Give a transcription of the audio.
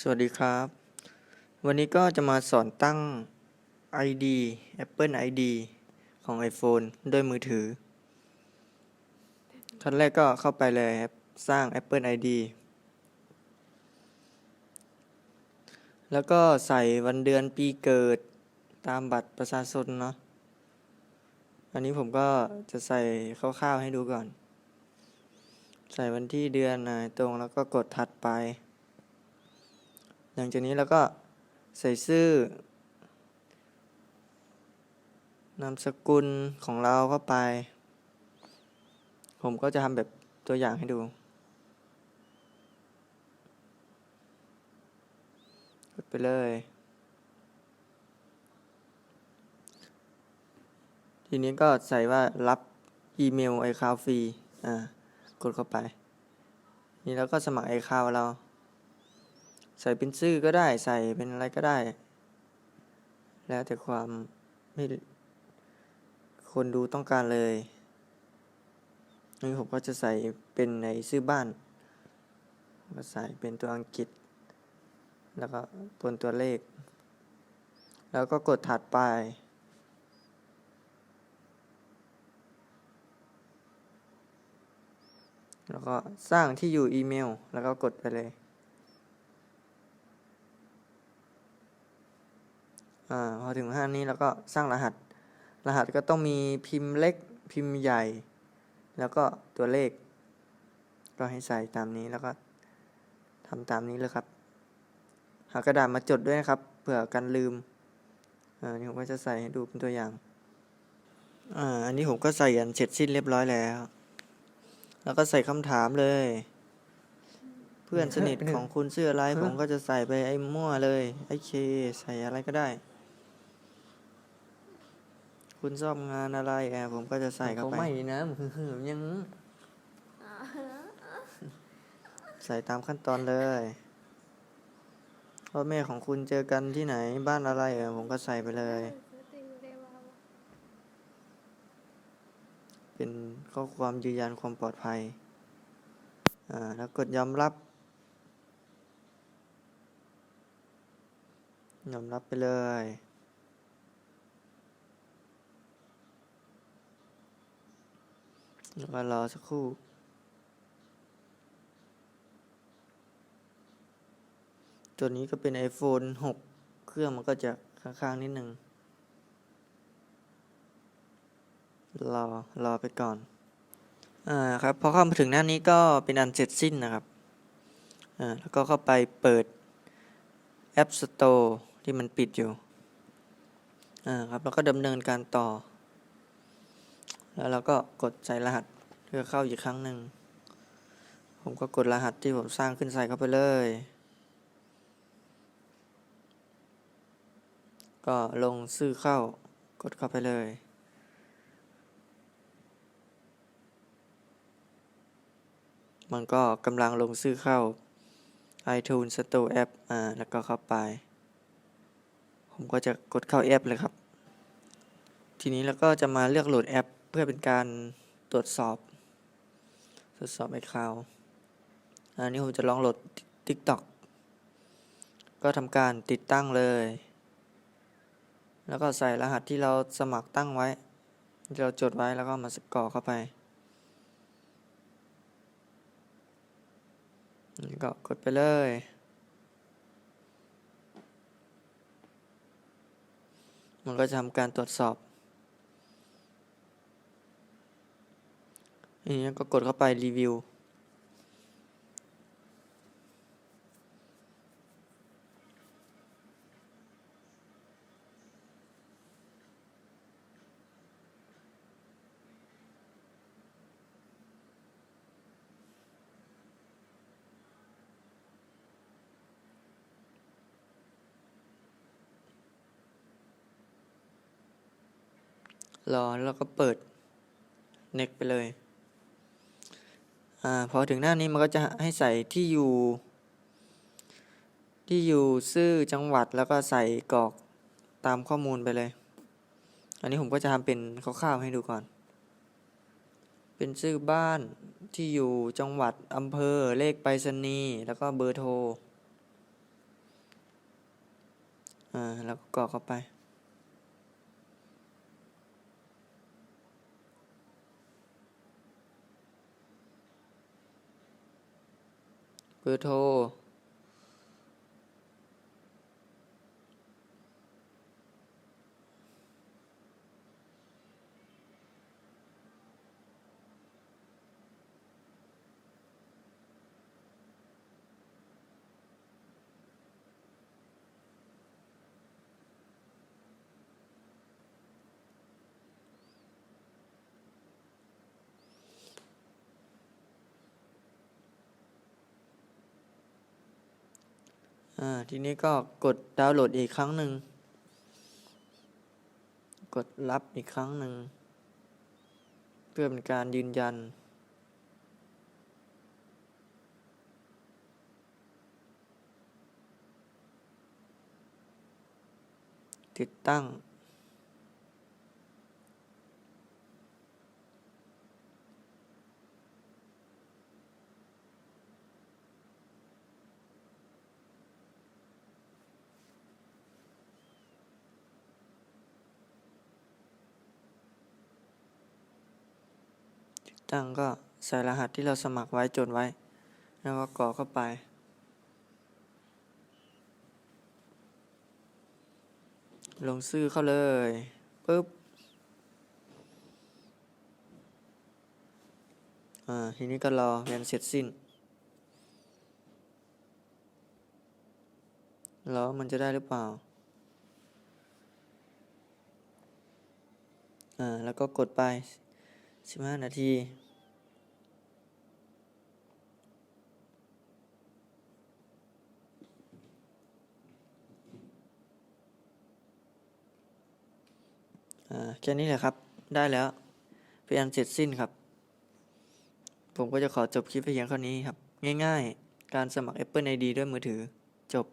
สวัสดีครับ วันนี้ก็จะมาสอนตั้ง ID Apple ID ของ iPhone ด้วยมือถือ ขั้นแรกก็เข้าไปเลยสร้าง Apple ID แล้วก็ใส่วันเดือนปีเกิดตามบัตรประชาชนเนาะ อันนี้ผมก็จะใส่คร่าวๆให้ดูก่อน ใส่วันที่เดือนนะตรงแล้วก็กดถัดไป หลังจากนี้เราก็ใส่ชื่อนามสกุลของเราเข้าไป ผมก็จะทำแบบตัวอย่างให้ดู กดไปเลย ทีนี้ก็ใส่ว่ารับอีเมลไอคาวฟรี อ่า กดเข้าไป นี่แล้วก็สมัครไอคาวเรา ใส่เป็นชื่อก็ได้ใส่เป็นอะไรก็ได้ แล้วแต่ความไม่คนดูต้องการเลยนี่ผมก็จะใส่เป็นในชื่อบ้านก็ใส่เป็นตัวอังกฤษ แล้วก็บนตัวเลข แล้วก็กดถัดไป แล้วก็สร้างที่อยู่อีเมล แล้วก็กดไปเลย อ่าพอถึงห้านี้แล้วก็สร้างรหัส รหัสก็ต้องมีพิมพ์เล็กพิมพ์ใหญ่ แล้วก็ตัวเลข ก็ให้ใส่ตามนี้แล้วก็ทำตามนี้เลยครับ หากระดาษมาจดด้วยนะครับเผื่อกันลืมอ่านี่ผมก็จะใส่ให้ดูเป็นตัวอย่างอ่าอันนี้ผมก็ใส่ยันเสร็จสิ้นเรียบร้อยแล้ว แล้วก็ใส่คำถามเลย เพื่อนสนิทของคุณชื่ออะไรผมก็จะใส่ไปไอ้มั่วเลยไอ้เค ใส่อะไรก็ได้ คุณชอบงานอะไรแอบผมก็จะใส่เข้าไปไม่นะมึงหืมยังใส่ตามขั้นตอนเลยพ่อแม่ของคุณเจอกันที่ไหนบ้านอะไรเออผมก็ใส่ไปเลย เป็นข้อความยืนยันความปลอดภัย อ่า แล้วกดยอมรับ ยอมรับไปเลย แล้วก็รอสักครู่ตัวนี้ก็เป็น iPhone 6 เครื่องมันก็จะค้างๆนิดหนึ่ง รอ รอไปก่อน อ่า ครับ พอเข้ามาถึงหน้านี้ก็เป็นอันเสร็จสิ้นนะครับ อ่า แล้วก็เข้าไปเปิด App Store ที่มันปิดอยู่ อ่า ครับ แล้วก็ดำเนินการต่อ แล้วเราก็กดใส่รหัสเพื่อเข้าอีกครั้งหนึ่ง ผมก็กดรหัสที่ผมสร้างขึ้นใส่เข้าไปเลย ก็ลงชื่อเข้ากดเข้าไปเลยมันก็กำลังลงชื่อเข้า iTunes Store App อ่า แล้วก็เข้าไป ผมก็จะกดเข้าแอปเลยครับ ทีนี้แล้วก็จะมาเลือกโหลดแอป พื่อเป็นการตรวจสอบ ตรวจสอบไอคาวอันนี้ผมจะลองโหลด TikTok ก็ทำการติดตั้งเลย แล้วก็ใส่รหัสที่เราสมัครตั้งไว้ที่เราจดไว้แล้วก็มาสกรอกเข้าไป ก็กดไปเลยมันก็จะทำการตรวจสอบ ทีนี้ก็กดเข้าไปรีวิว รอแล้วก็เปิด next ไปเลย อ่าพอถึงหน้านี้มันก็จะให้ใส่ที่อยู่ ที่อยู่ชื่อจังหวัดแล้วก็ใส่กรอกตามข้อมูลไปเลย อันนี้ผมก็จะทำเป็นคร่าวๆให้ดูก่อน เป็นชื่อบ้านที่อยู่จังหวัดอำเภอเลขไปรษณีย์แล้วก็เบอร์โทรอ่าแล้วก็กรอกเข้าไป เบอร์โทร อ่าทีนี้ก็กดดาวน์โหลดอีกครั้งหนึ่ง กดรับอีกครั้งหนึ่ง เพื่อเป็นการยืนยัน ติดตั้ง ตั้งก็ใส่รหัสที่เราสมัครไว้จดไว้ แล้วก็กรอกเข้าไป ลงชื่อเข้าเลยปุ๊บอ่าทีนี้ก็รอเรียนเสร็จสิ้นรอมันจะได้หรือเปล่าอ่าแล้วก็กดไป 15นาทีอ่าแค่นี้แหละครับ ได้แล้ว เป็นอันเสร็จสิ้นครับ ผมก็จะขอจบคลิปไปเพียงเท่านี้ครับ ง่ายๆ การสมัคร Apple ID ด้วยมือถือ จบ